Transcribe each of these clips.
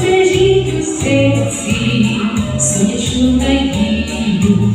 Бережіть у серці сонячну надію.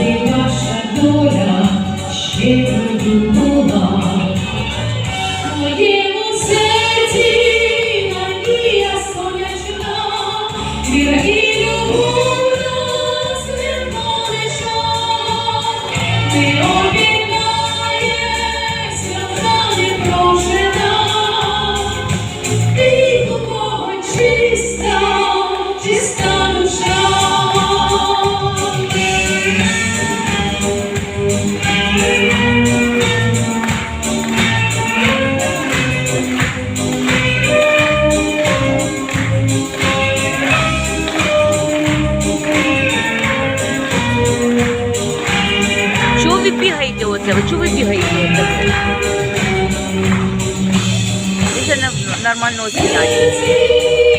бігаєте оце? Ви чого ви бігаєте оце? Вже нормально освіяє.